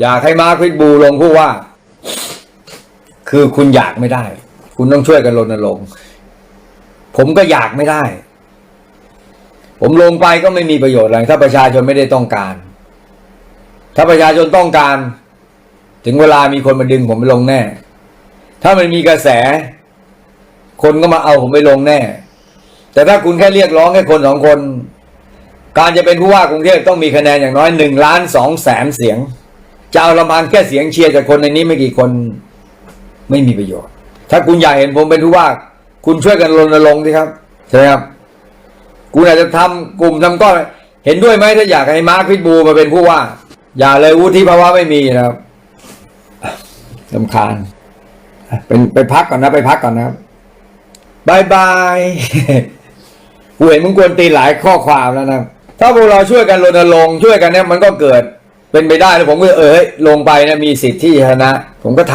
อยากให้มาร์คพิทบูลงผู้ว่า คือคุณอยากไม่ได้ คุณต้องช่วยกันรณรงค์ผมก็อยากไม่ได้ ผมลงไปก็ไม่มีประโยชน์อะไรถ้าประชาชนไม่ได้ต้องการ ถ้าประชาชนต้องการ ถึงเวลามีคนมาดึงผมไปลงแน่ ถ้ามันมีกระแส คนก็มาเอาผมไปลงแน่ แต่ถ้าคุณแค่เรียกร้องแค่คนสองคน การจะเป็นผู้ว่ากรุงเทพต้องมีคะแนนอย่างน้อยหนึ่งล้านสองแสนเสียง จะเอาละมังแค่เสียงเชียร์จากคนในนี้ไม่กี่คนไม่มีประโยชน์ ถ้าคุณอยากเห็นผมเป็นผู้ว่า คุณช่วยกันรณรงค์สิครับใช่ไหมครับ คุณอาจจะทำกลุ่มทำก้อนเห็นด้วยไหมถ้าอยากให้มาร์คพิทบูมาเป็นผู้ว่า อย่าเลยวุฒิภาวะไม่มีนะครับลำคาญเป็นไปพักก่อนนะไปพักก่อนนะครับบายบายกูเห็นมึงกวนตีหลายข้อความแล้วนะ ถ้าพวกเราช่วยกันรณรงค์ช่วยกันเนี่ยมันก็เกิด เป็นไปได้แล้วผมก็เออเฮ้ยลงไปนี่ยมีสิทธิ์ที่ชนะ ผมก็ท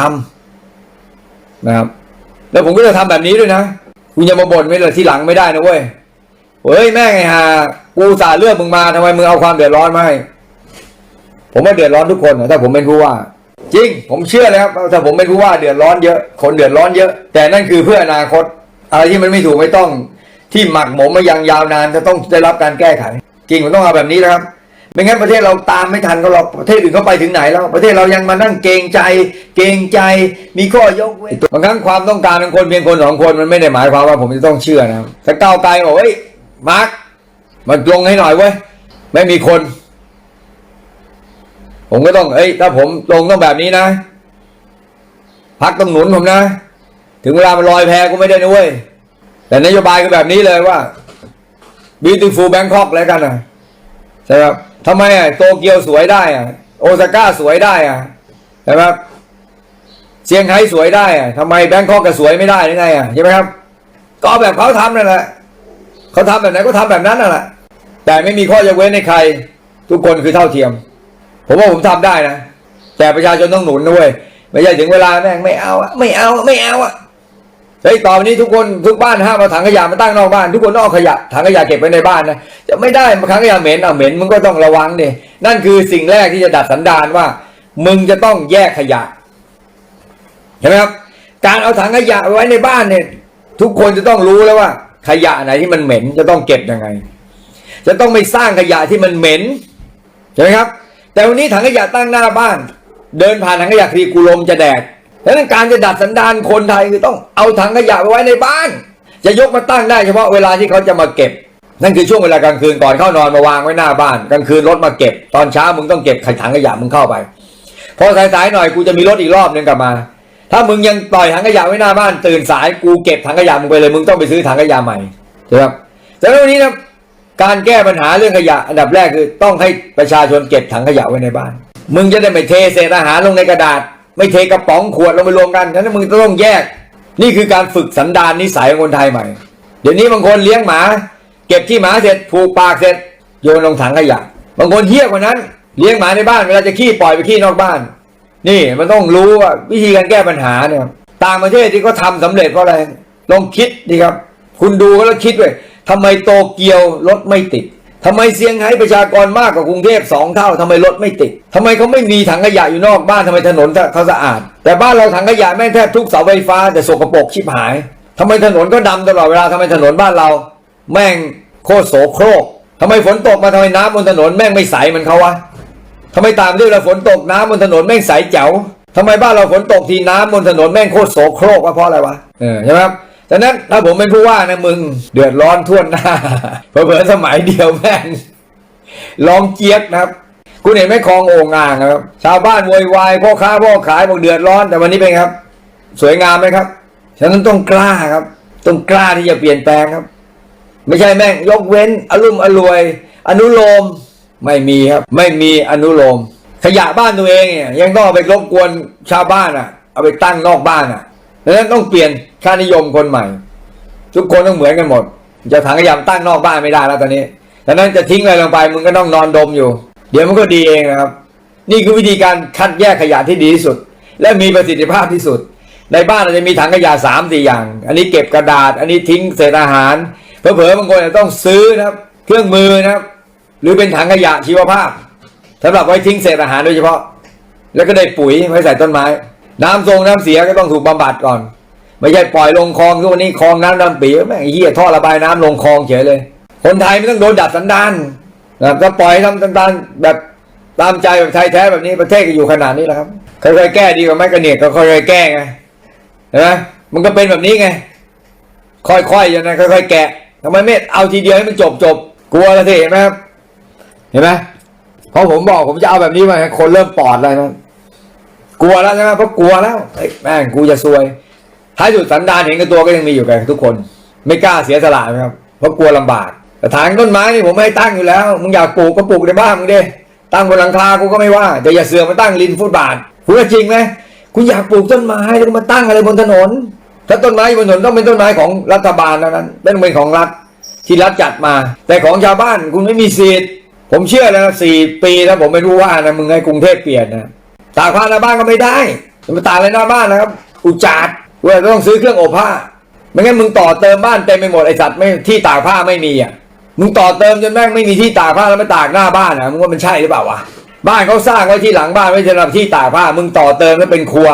ำนะครับ แล้วผมก็จะทำแบบนี้ด้วยนะคุณอย่ามาบ่นไม่เลยที่หลังไม่ได้นะเว้ยเฮ้ยแม่งไงฮะกูสาเลือกมึงมาทำไมมึงเอาความเดือดร้อนมาให้ผมว่าเดือดร้อนทุกคนถ้าผมเป็นผู้ว่า จริง ผมเชื่อเลยครับถ้าผมเป็นผู้ว่าเดือดร้อนเยอะ คนเดือดร้อนเยอะ แต่นั่นคือเพื่ออนาคตอะไรที่มันไม่ถูกไม่ต้อง ที่หมักหมมมายังยาวนานจะต้องได้รับการแก้ไข จริงมันต้องเอาแบบนี้นะครับ ไม่งั้นประเทศเราตามไม่ทันก็หรอกประเทศอื่นเขาไปถึงไหนแล้ว ประเทศเรายังมานั่งเกงใจ เกงใจ มีข้อยกเว้นบางครั้งความต้องการของคนเพียงคนสองคนมันไม่ได้หมายความว่าผมจะต้องเชื่อนะครับถ้าก้าวไกลบอกเฮ้ยมาร์คมาลงให้หน่อยเว้ยไม่มีคน ผมก็ต้องเอ้ยถ้าผมลงต้องแบบนี้นะพักต้องหนุนผมนะ ถึงเวลามันลอยแพก็ไม่ได้นะเว้ยแต่นโยบายก็แบบนี้เลยว่า beautiful Bangkok แล้วกันนะใช่ครับ ทำไมอะโตเกียวสวยได้อะโอซาก้าสวยได้อะใช่ไหมครับเซี่ยงไฮ้สวยได้อะทำไมแบงคอกก็สวยไม่ได้หรือไงอะใช่ไหมครับ ก็เอาแบบเขาทำนั่นแหละเขาทำแบบไหนก็ทำแบบนั้นนั่นแหละแต่ไม่มีข้อยกเว้นในใคร ทุกคนคือเท่าเทียม ผมว่าผมทำได้นะแต่ประชาชนต้องหนุนนะเว้ยไม่ใช่ถึงเวลาแม่งไม่เอาไม่เอาไม่เอาอะ เฮ้ยต่อไปนี้ทุกคนทุกบ้านห้ามเอาถังขยะมาตั้งนอกบ้าน ทุกคนต้องเอาขยะถังขยะเก็บไว้ในบ้านนะจะไม่ได้ถังขยะเหม็นอะเหม็นมึงก็ต้องระวังดินั่นคือสิ่งแรกที่จะดัดสันดานว่า มึงจะต้องแยกขยะเห็นไหมครับ การเอาถังขยะไว้ในบ้านเนี่ย ทุกคนจะต้องรู้แล้วว่า ขยะไหนที่มันเหม็นจะต้องเก็บยังไง จะต้องไม่สร้างขยะที่มันเหม็นใช่ไหมครับ แต่วันนี้ถังขยะตั้งหน้าบ้าน เดินผ่านถังขยะทีกูลมจะแดก ดังนั้นการจะดัดสันดานคนไทยคือต้องเอาถังขยะไปไว้ในบ้าน จะยกมาตั้งได้เฉพาะเวลาที่เขาจะมาเก็บ นั่นคือช่วงเวลากลางคืนก่อนเข้านอนมาวางไว้หน้าบ้านกลางคืนรถมาเก็บ ตอนเช้ามึงต้องเก็บถังขยะมึงเข้าไป พอสายๆหน่อยกูจะมีรถอีกรอบนึงกลับมา ถ้ามึงยังปล่อยถังขยะไว้หน้าบ้าน ตื่นสายกูเก็บถังขยะมึงไปเลย มึงต้องไปซื้อถังขยะใหม่ใช่ไหมครับแต่วันนี้นะการแก้ปัญหาเรื่องขยะ อันดับแรกคือต้องให้ประชาชนเก็บถังขยะไว้ในบ้าน มึงจะได้ไม่เทเศษอาหารลงในกระดาษ ไม่เทกระป๋องขวดลงไปรวมกันฉะนั้นมึงต้องแยก นี่คือการฝึกสันดานนิสัยของคนไทยใหม่ เดี๋ยวนี้บางคนเลี้ยงหมา เก็บขี้หมาเสร็จผูกปากเสร็จโยนลงถังขยะบางคนเฮี้ยกว่านั้น เลี้ยงหมาในบ้านเวลาจะขี้ปล่อยไปขี้นอกบ้าน นี่มันต้องรู้ว่าวิธีการแก้ปัญหาเนี่ยต่างประเทศที่เขาทาสำเร็จเพราะอะไรลองคิดดีครับ คุณดูแล้วคิดด้วยทำไมโตเกียวรถไม่ติด ทำไมเซี่ยงไฮ้ประชากรมากกว่ากรุงเทพสองเท่าทำไมรถไม่ติดทำไมเขาไม่มีถังขยะอยู่นอกบ้านทำไมถนนเขาสะอาด แต่บ้านเราถังขยะแม่งแทบทุกเสาไฟฟ้าแต่สกปรกชิบหายทำไมถนนก็ดำตลอดเวลาทำไมถนนบ้านเรา แม่งโคตรโสโครกทำไมฝนตกมาทำไมน้ำบนถนนแม่งไม่ใสเหมือนเขาวะทำไมตามที่เวลาฝนตกน้ำบนถนนแม่งใสแจ๋วทำไมบ้านเราฝนตกทีน้ำบนถนนแม่งโคตรโสโครกวะเพราะอะไรวะเออใช่ไหมครับ ดังนั้นถ้าผมเป็นผู้ว่านะมึง เดือดร้อนทั่วหน้าเผลอๆสมัยเดียวแม่งลองเจี๊ยกนะครับ คุณเห็นไหมคลองโอ่งอ่างนะครับ ชาวบ้านโวยวายพ่อค้าพ่อขายบอกเดือดร้อน แต่วันนี้เป็นครับ สวยงามไหมครับฉะนั้นต้องกล้าครับ ต้องกล้าที่จะเปลี่ยนแปลงครับ ไม่ใช่แม่งยกเว้นอารมณ์อรวย อนุโลมไม่มีครับ ไม่มีอนุโลม ขยะบ้านตัวเองเนี่ยยังต้องเอาไปรบกวนชาวบ้านอะ เอาไปตั้งนอกบ้านอะดังนั้นต้องเปลี่ยน ค่านิยมคนใหม่ ทุกคนต้องเหมือนกันหมด จะถังขยะตั้งนอกบ้านไม่ได้แล้วตอนนี้ดังนั้นจะทิ้งอะไรลงไปมึงก็ต้องนอนดมอยู่ เดี๋ยวมันก็ดีเองนะครับ นี่คือวิธีการคัดแยกขยะที่ดีที่สุด และมีประสิทธิภาพที่สุด ในบ้านเราจะมีถังขยะสามสี่อย่าง อันนี้เก็บกระดาษ อันนี้ทิ้งเศษอาหารเผลอๆบางคนจะต้องซื้อนะครับ เครื่องมือนะครับ หรือเป็นถังขยะชีวภาพสำหรับไว้ทิ้งเศษอาหารโดยเฉพาะ แล้วก็ได้ปุ๋ยไว้ใส่ต้นไม้ น้ำทรงน้ำเสียก็ต้องถูกบำบัดก่อน ไม่ใช่ปล่อยลงคลองทุกวันนี้คลองน้ำดำปีแม่งเหี้ยท่อระบายน้ำลงคลองเฉยเลย คนไทยไม่ต้องโดนดัดสันดานนะก็ปล่อยทำสันดานแบบตามใจแบบไทยแท้แบบนี้ประเทศก็อยู่ขนาดนี้แหละครับค่อยๆแก้ดีกว่าไหมกระเนียดก็ค่อยๆแก้ไงเห็นไหมมันก็เป็นแบบนี้ไง ค่อยๆอย่างนั้นค่อยๆแกะทำไมไม่เอาทีเดียวให้มันจบจบกลัวล้วสิเห็นไหมครับเห็นไหมเพราะผมบอกผมจะเอาแบบนี้มาคนเริ่มปอดอะไรนะกลัวแล้วใช่ไหมเพราะกลัวแล้วแม่งกูจะซวย ท้ายสุดสันดานเห็นกับตัวก็ยังมีอยู่กับทุกคน ไม่กล้าเสียสละนะครับเพราะกลัวลำบากแต่ถางต้นไม้นี่ผมไม่ให้ตั้งอยู่แล้วมึงอยากปลูกก็ปลูกในบ้านมึงดิตั้งบนหลังคากูก็ไม่ว่าแต่อย่าเสือกมาตั้งริมฟุตบาทคุณจริงไหมคุณอยากปลูกต้นไม้แล้วมาตั้งอะไรบนถนน ถ้าต้นไม้อยู่บนถนนต้องเป็นต้นไม้ของรัฐบาลเท่านั้นต้องเป็นของรัฐที่รัฐจัดมา แต่ของชาวบ้านคุณไม่มีสิทธิ์ผมเชื่อแล้วสี่ปีแล้วผมไม่รู้ว่านะมึงให้กรุงเทพเปลี่ยนนะตากผ้าหน้าบ้านก็ไม่ได้จะมาตากอะไรหน้าบ้านนะครับ อุจาด เว้ยต้องซื้อเครื่องอบผ้า ไม่งั้นมึงต่อเติมบ้านเต็มไปหมดไอสัตว์ไม่ที่ตากผ้าไม่มีอะ มึงต่อเติมจนแม่งไม่มีที่ตากผ้าแล้วมาตากหน้าบ้านอะ มึงว่ามันใช่หรือเปล่าวะ บ้านเขาสร้างไว้ที่หลังบ้านไว้สำหรับที่ตากผ้า มึงต่อเติมแล้วเป็นครัว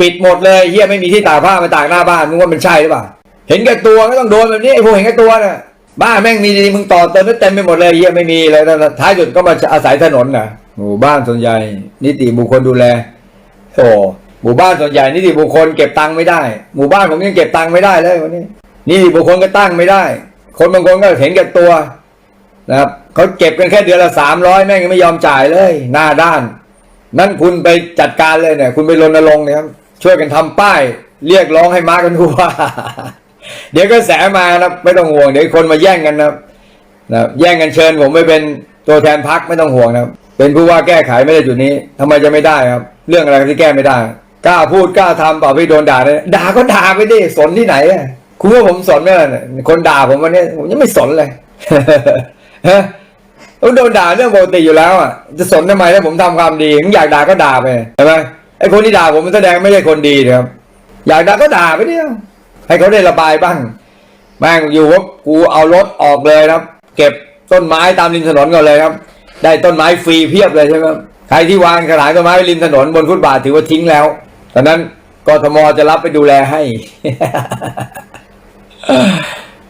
ปิดหมดเลยเฮียไม่มีที่ตากผ้ามาตากหน้าบ้าน มึงว่ามันใช่หรือเปล่า เห็นแก่ตัวก็ต้องโดนแบบนี้ไอ้พวกเห็นแก่ตัวน่ะ บ้านแม่งมีดีมึงต่อเติมแล้วเต็มไปหมดเลยเฮียไม่มีเลยแล้วท้ายสุดก็มาอาศัยถนนน่ะหมู่บ้านส่วนใหญ่นิติบุคคลดูแล โอ้ หมู่บ้านส่วนใหญ่นิติบุคคลเก็บตังค์ไม่ได้ หมู่บ้านผมยังเก็บตังค์ไม่ได้เลยวันนี้นิติบุคคลก็ตั้งไม่ได้ คนบางคนก็เห็นแก่ตัวนะครับเขาเก็บกันแค่เดือนละสามร้อยแม่งยังไม่ยอมจ่ายเลย หน้าด้าน นั่นคุณไปจัดการเลยเนี่ย คุณไปรณรงค์เนี่ยครับช่วยกันทำป้าย เรียกร้องให้มาร์กกันทั่วเดี๋ยวก็แสมานะไม่ต้องห่วงเดี๋ยวคนมาแย่งกันนะครับนะแย่งกันเชิญผมไปเป็นตัวแทนพักไม่ต้องห่วงนะครับเป็นผู้ว่าแก้ไขไม่ได้จุดนี้ทำไมจะไม่ได้ครับ เรื่องอะไรที่แก้ไม่ได้ กล้าพูดกล้าทำเปล่าพี่โดนด่าเลยด่าก็ด่าไปดิสนที่ไหนอะคุณว่าผมสนไหมล่ะเนี่ยคนด่าผมวันนี้ผมยังไม่สนเลยฮะผมโดนด่าเรื่องปกติอยู่แล้วอะจะสนทำไมถ้าผมทำความดีผมอยากด่าก็ด่าไปใช่ไหมไอ้คนที่ด่าผมมันแสดงไม่ใช่คนดีนะครับอยากด่าก็ด่าไปเดียให้เขาได้ระบายบ้างแม่งอยู่ว่ากูเอารถออกเลยครับ เก็บต้นไม้ตามริมถนนก่อนเลยครับ ได้ต้นไม้ฟรีเพียบเลยใช่ไหมครับใครที่วางกระถางต้นไม้ริมถนนบนฟุตบาทถือว่าทิ้งแล้ว ตอนนั้นกทมจะรับไปดูแลให้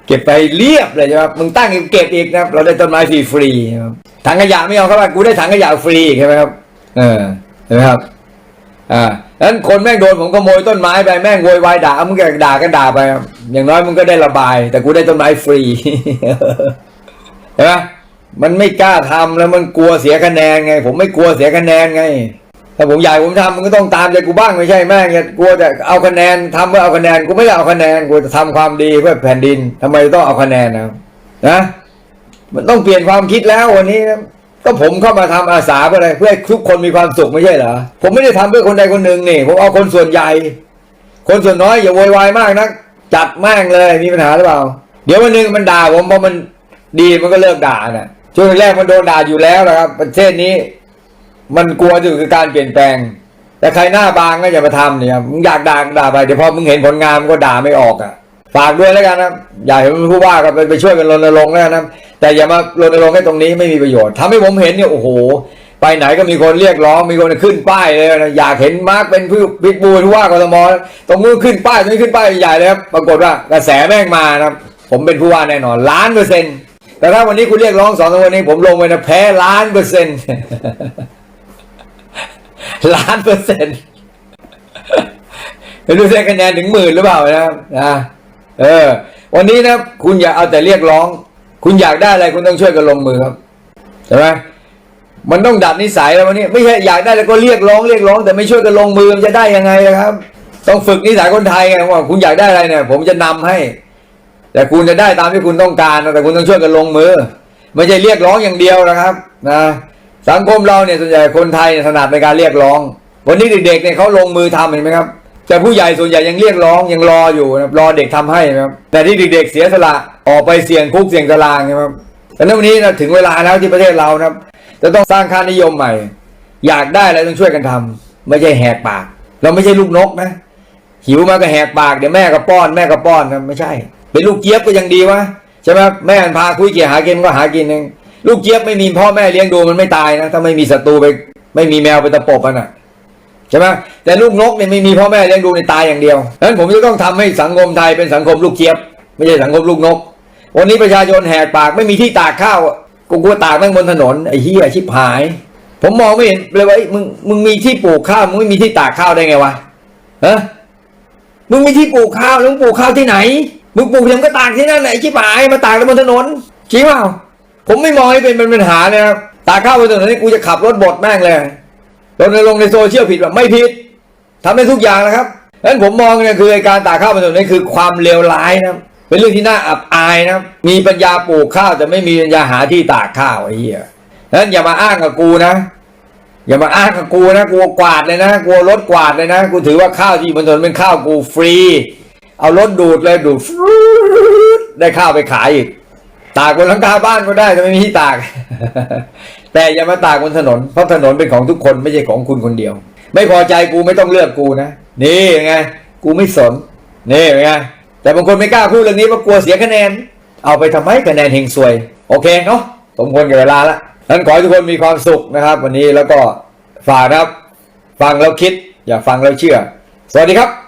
เก็บไปเรียบเลยใช่ไหมครับมึงตั้งเก็บอีกนะครับ เราได้ต้นไม้ฟรีฟรีครับถังขยะไม่เอาเข้ามากูได้ถังขยะฟรีใช่ไหมครับ เออเห็นไหมครับ อ่าดังนั้นคนแม่งโดนผมขโมยต้นไม้ไปแม่งโวยวายด่ามึงก็ด่าก็ด่าไปอย่างน้อยมึงก็ได้ระบาย แต่กูได้ต้นไม้ฟรีเห็นไหมมันไม่กล้าทำแล้วมันกลัวเสียคะแนนไง ผมไม่กลัวเสียคะแนนไง ถ้าผมอยากผมทำมันก็ต้องตามใจกูบ้างไม่ใช่แม่งกลัวแต่เอาคะแนนทำเพื่อเอาคะแนนกูไม่ได้เอาคะแนนกูจะทำความดีเพื่อแผ่นดินทำไมต้องเอาคะแนนนะนะมันต้องเปลี่ยนความคิดแล้ววันนี้ก็ผมเข้ามาทำอาสาเพื่ออะไรเพื่อทุกคนมีความสุขไม่ใช่เหรอผมไม่ได้ทำเพื่อคนใดคนหนึ่งนี่ผมเอาคนส่วนใหญ่ คนส่วนน้อยอย่าโวยวายมากนะจัดแม่งเลยมีปัญหาหรือเปล่า เดี๋ยววันหนึ่งมันด่าผมพอมันดีมันก็เลิกด่าน่ะช่วงแรกมันโดนด่าอยู่แล้วนะครับประเทศนี้ มันกลัวอยู่คือการเปลี่ยนแปลง แต่ใครหน้าบางก็อย่ามาทำเนี่ยมึงอยากด่าก็ด่าไปเดี๋ยวพอมึงเห็นผลงานมันก็ด่าไม่ออกอะฝากด้วยแล้วกันนะอย่าให้มันผู้ว่าก็ไปไปช่วยกันรณรงค์แล้วนะแต่อย่ามารณรงค์ให้ตรงนี้ไม่มีประโยชน์ทำให้ผมเห็นเนี่ยโอ้โห ไปไหนก็มีคนเรียกร้องมีคนขึ้นป้ายเลยนะอยากเห็นมาร์กเป็นผู้พิกบูผู้ว่ากทมตรงนู้นขึ้นป้ายตรงนี้ขึ้นป้ายใหญ่เลยครับปรากฏว่ากระแสแม่งมานะผมเป็นผู้ว่าแน่นอนล้านเปอร์เซ็นต์แต่ถ้าวันนี้คุณเรียกร้องสองสามวันนี้ผมลงไปนะแพ้ล้านเปอร์เซ็นต์ ล้านเปอร์เซ็นต์ไม่รู้ได้คะแนนถึงหมื่นหรือเปล่านะครับนะเออ วันนี้นะคุณอย่าเอาแต่เรียกร้อง คุณอยากได้อะไรคุณต้องช่วยกันลงมือครับใช่ไหมมันต้องดัดนิสัยแล้ววันนี้ ไม่ใช่อยากได้แล้วก็เรียกร้องเรียกร้อง แต่ไม่ช่วยกันลงมือมันจะได้ยังไงนะครับ ต้องฝึกนิสัยคนไทยไงว่าคุณอยากได้อะไรเนี่ย ผมจะนำให้ แต่คุณจะได้ตามที่คุณต้องการนะแต่คุณต้องช่วยกันลงมือไม่ใช่เรียกร้องอย่างเดียวนะครับ นะ สังคมเราเนี่ยส่วนใหญ่คนไทยเนี่ยถนัดในการเรียกร้อง วันนี้เด็กๆเนี่ยเขาลงมือทำเห็นไหมครับ แต่ผู้ใหญ่ส่วนใหญ่ยังเรียกร้องยังรออยู่นะรอเด็กทำให้นะครับแต่ที่เด็กๆเสียสละออกไปเสี่ยงคุกเสี่ยงตารางนะครับแต่ในวันนี้นะถึงเวลาแล้วที่ประเทศเรานะครับ จะต้องสร้างค่านิยมใหม่ อยากได้อะไรต้องช่วยกันทำไม่ใช่แหกปาก เราไม่ใช่ลูกนกนะหิวมาก็แหกปากเดี๋ยวแม่ก็ป้อนแม่ก็ป้อนนะไม่ใช่ เป็นลูกเจี๊ยบก็ยังดีวะใช่ไหมแม่มันพาคุยเกี่ยหากินก็หากินเอง ลูกเจี๊ยบไม่มีพ่อแม่เลี้ยงดูมันไม่ตายนะ ถ้าไม่มีศัตรูไป ไม่มีแมวเป็นตะปบมันอะใช่ไหมแต่ลูกนกเนี่ยไม่มีพ่อแม่เลี้ยงดูในตายอย่างเดียวดังนั้นผมจะต้องทำให้สังคมไทยเป็นสังคมลูกเจี๊ยบ ไม่ใช่สังคมลูกนก วันนี้ประชาชนแหกปากไม่มีที่ตากข้าวกูกลัวตากแม่งบนถนนไอ้เหี้ยชิบหาย ผมมองไม่เห็นเลยว่าเอ้มึงมึงมีที่ปลูกข้าวมึงไม่มีที่ตากข้าวได้ไงวะฮะมึงมีที่ปลูกข้าวแล้วมึงปลูกข้าวที่ไหนมึงปลูกยังก็ตากที่นั่นแหละไอชิบหายมาตากบนถนนจริงเปล่า ผมไม่มองให้เป็นปัญหานะครับตากข้าวบนถนนนี่กูจะขับรถบดแม่งเลยรณรงค์ในโซเชียลผิดแบบไม่ผิดทำได้ทุกอย่างนะครับดังนั้นผมมองเนี่ยคือการตากข้าวบนถนนนี่คือความเลวร้ายนะเป็นเรื่องที่น่าอับอายนะมีปัญญาปลูกข้าวแต่ไม่มีปัญญาหาที่ตากข้าวไอ้เหี้ยดังนั้นอย่ามาอ้างกับกูนะ อย่ามาอ้างกับกูนะ กูกวาดเลยนะกูรถกวาดเลยนะ กูถือว่าข้าวที่บนถนนเป็นข้าวกูฟรี เอารถดูดเลยดูดได้ข้าวไปขายอีก ตากบนหลังคาบ้านก็ได้แต่ไม่มีที่ตาก แต่อย่ามาตากบนถนน เพราะถนนเป็นของทุกคนไม่ใช่ของคุณคนเดียว ไม่พอใจกูไม่ต้องเลือกกูนะนี่ไงกูไม่สนนี่ไงแต่บางคนไม่กล้าพูดเรื่องนี้เพราะกลัวเสียคะแนน เอาไปทำไมคะแนนเฮงซวย โอเคเนาะสมควรกับเวลาละนั้นขอให้ทุกคนมีความสุขนะครับ วันนี้แล้วก็ฝากนะครับ ฟังแล้วคิด อย่าฟังแล้วเชื่อ สวัสดีครับ